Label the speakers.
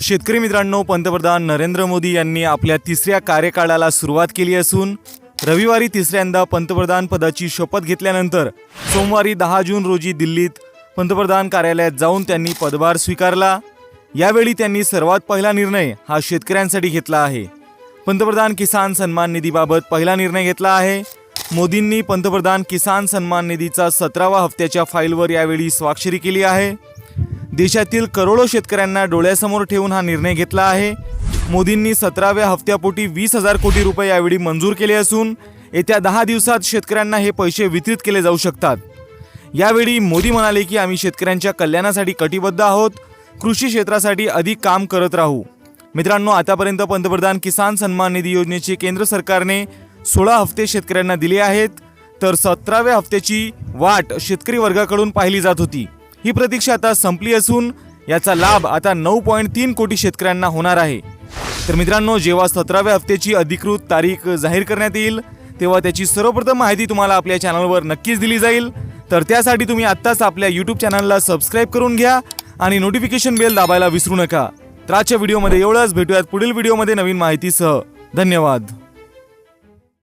Speaker 1: शेतकरी मित्रांनो पंतप्रधान नरेंद्र मोदी यांनी आपल्या तिसऱ्या कार्यकाळाला सुरुवात केली असून रविवारी तिसऱ्यांदा पंतप्रधान पदाची शपथ घेतल्यानंतर सोमवारी दहा जून रोजी दिल्लीत पंतप्रधान कार्यालयात जाऊन त्यांनी पदभार स्वीकारला. यावेळी त्यांनी सर्वात पहिला निर्णय हा शेतकऱ्यांसाठी घेतला आहे. पंतप्रधान किसान सन्मान निधीबाबत पहिला निर्णय घेतला आहे. मोदींनी पंतप्रधान किसान सन्मान निधीचा सतरावा हप्त्याच्या फाईलवर यावेळी स्वाक्षरी केली आहे. देशातील करोडो शेतकऱ्यांना डोळ्यासमोर ठेवून हा निर्णय घेतला आहे. मोदींनी सतराव्या हप्त्यापोटी वीस हजार कोटी रुपये यावेळी मंजूर केले असून येत्या दहा दिवसात शेतकऱ्यांना हे पैसे वितरित केले जाऊ शकतात. यावेळी मोदी म्हणाले की आम्ही शेतकऱ्यांच्या कल्याणासाठी कटिबद्ध आहोत. कृषी क्षेत्रासाठी अधिक काम करत राहू. मित्रांनो आतापर्यंत पंतप्रधान किसान सन्मान निधी योजनेचे केंद्र सरकारने सोळा हप्ते शेतकऱ्यांना दिले आहेत तर सतराव्या हप्त्याची वाट शेतकरी वर्गाकडून पाहिली जात होती. ही प्रतीक्षा आता संपली असून याचा लाभ आता नऊ पॉईंट तीन कोटी शेतकऱ्यांना होणार आहे. तर मित्रांनो जेव्हा सतराव्या हप्त्याची अधिकृत तारीख जाहीर करण्यात येईल तेव्हा त्याची सर्वप्रथम माहिती तुम्हाला आपल्या चॅनलवर नक्कीच दिली जाईल. तर त्यासाठी तुम्ही आत्ताच आपल्या यूट्यूब चॅनलला सबस्क्राईब करून घ्या आणि नोटिफिकेशन बेल दाबायला विसरू नका. तर आजच्या व्हिडिओमध्ये एवढंच. भेटूयात पुढील व्हिडिओमध्ये नवीन माहितीसह. धन्यवाद.